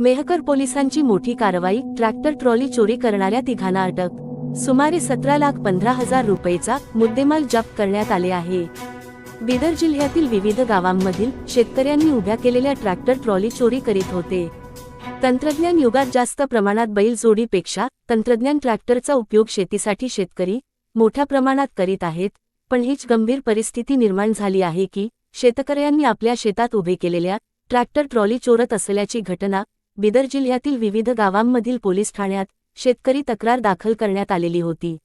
मेहकर पोलिसांची मोठी कारवाई ट्रॅक्टर ट्रॉली चोरी करणाऱ्या तिघांना अटक. सुमारे सतरा लाख पंधरा हजार रुपयेचा मुद्देमाल जप्त करण्यात आले आहे. बिदर जिल्ह्यातील विविध गावांमधील शेतकऱ्यांनी उभ्या केलेल्या ट्रॅक्टर ट्रॉली चोरी करीत होते. तंत्रज्ञान युगात जास्त प्रमाणात बैल जोडीपेक्षा तंत्रज्ञान ट्रॅक्टरचा उपयोग शेतीसाठी शेतकरी मोठ्या प्रमाणात करीत आहेत पण हीच गंभीर परिस्थिती निर्माण झाली आहे की शेतकऱ्यांनी आपल्या शेतात उभे केलेल्या ट्रॅक्टर ट्रॉली चोरत असल्याची घटना बिदर जिल्ह्यातील विविध गावांमधील पोलीस ठाण्यात शेतकरी तक्रार दाखल करण्यात आलेली होती.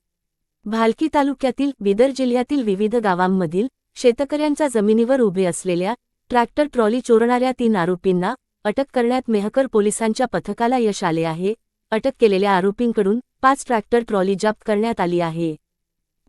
भालकी तालुक्यातील बिदर जिल्ह्यातील विविध गावांमधील शेतकऱ्यांच्या जमिनीवर उभे असलेल्या ट्रॅक्टर ट्रॉली चोरणाऱ्या तीन आरोपींना अटक करण्यात मेहकर पोलिसांच्या पथकाला यश आले आहे. अटक केलेल्या आरोपींकडून पाच ट्रॅक्टर ट्रॉली जप्त करण्यात आली आहे.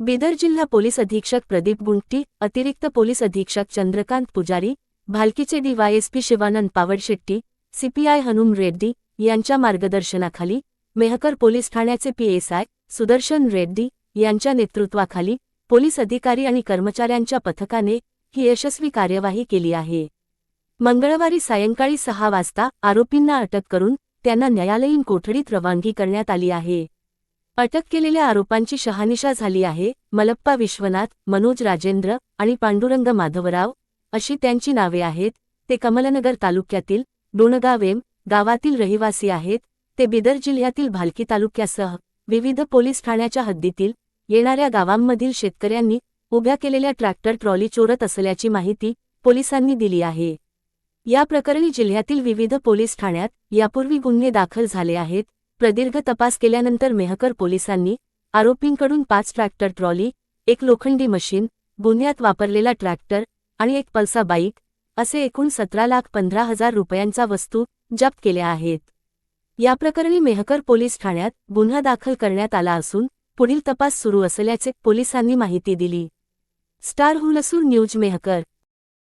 बिदर जिल्हा पोलीस अधीक्षक प्रदीप गुंटी अतिरिक्त पोलीस अधीक्षक चंद्रकांत पुजारी भालकीचे डीवायएसपी शिवानंद पावडशेट्टी सीपीआय हनुम रेड्डी यांच्या मार्गदर्शनाखाली मेहकर पोलीस ठाण्याचे पीएसआय सुदर्शन रेड्डी यांच्या नेतृत्वाखाली पोलीस अधिकारी आणि कर्मचाऱ्यांच्या पथकाने ही यशस्वी कार्यवाही केली आहे. मंगळवारी सायंकाळी सहा वाजता आरोपींना अटक करून त्यांना न्यायालयीन कोठडीत रवानगी करण्यात आली आहे. अटक केलेल्या आरोपांची शहानिशा झाली आहे. मलप्पा विश्वनाथ मनोज राजेंद्र आणि पांडुरंग माधवराव अशी त्यांची नावे आहेत. ते कमलनगर तालुक्यातील डोणगावेम गावातील रहिवासी आहेत ते बिदर जिल्ह्यातील भालकी तालुक्यासह विविध पोलीस ठाण्याच्या हद्दीतील येणाऱ्या गावांमधील शेतकऱ्यांनी उभ्या केलेल्या ट्रॅक्टर ट्रॉली चोरत असल्याची माहिती पोलिसांनी दिली आहे. या प्रकरणी जिल्ह्यातील विविध पोलीस ठाण्यात यापूर्वी गुन्हे दाखल झाले आहेत. प्रदीर्घ तपास केल्यानंतर मेहकर पोलिसांनी आरोपींकडून पाच ट्रॅक्टर ट्रॉली एक लोखंडी मशीन गुन्ह्यात वापरलेला ट्रॅक्टर आणि एक पल्सा बाईक असे एकूण सतरा लाख पंधरा हजार रुपयांचा वस्तू जप्त केल्या आहेत. या प्रकरणी मेहकर पोलीस ठाण्यात गुन्हा दाखल करण्यात आला असून पुढील तपास सुरू असल्याचे पोलिसांनी माहिती दिली. Star Hulsoor news Mehkar